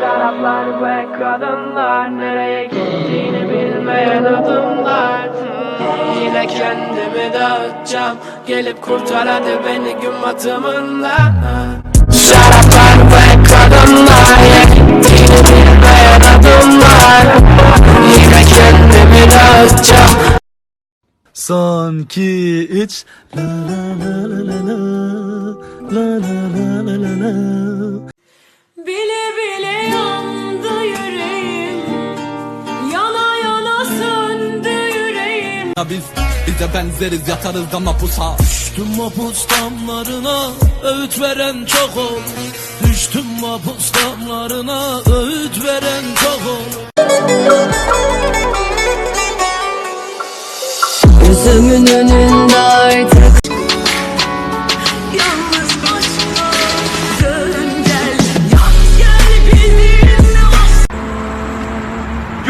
Şaraplar ve kadınlar Nereye gittiğini bilmeyen adımlar Hmm, Yine kendimi dağıtacağım Gelip kurtar hadi beni gün batımında Şaraplar ve kadınlar Nereye gittiğini bilmeyen adımlar Yine kendimi dağıtacağım Son, iki, üç. La la la la la la. La la la la la Biz bize benzeriz yatarız da mapusa Düştüm mapus damlarına öğüt veren çok ol. Düştüm mapus damlarına öğüt veren çok ol. Gözümün önünde artık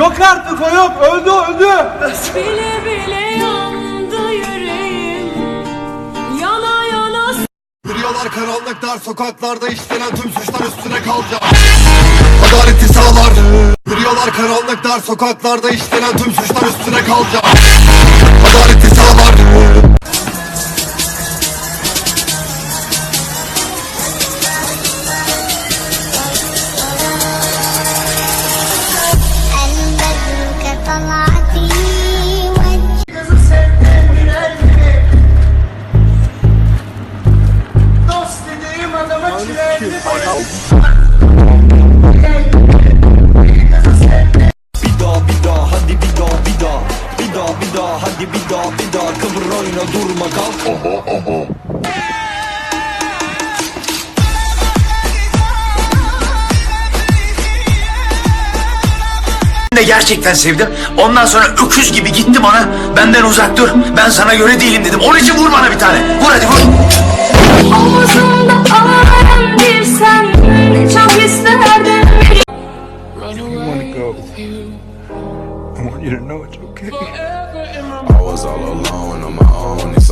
Yok artık o yok. Öldü öldü. Bile bile yandı yüreğim. Yana yana Yürüyorlar karanlık dar sokaklarda işlenen tüm suçlar üstüne kalacak. Adaleti sağlar. Yürüyorlar karanlık dar sokaklarda işlenen tüm suçlar üstüne kalacak. Adaleti hadi bir daha bir daha Kıvır oyna durma kalk de gerçekten sevdim. Ondan sonra öküz gibi gittim ona. Benden uzak dur. Ben sana göre değilim dedim. Onun için vur bana bir tane. Vur hadi vur. Omuzumda ağlayan bir sen Çok isterdim I was all alone on my own. It's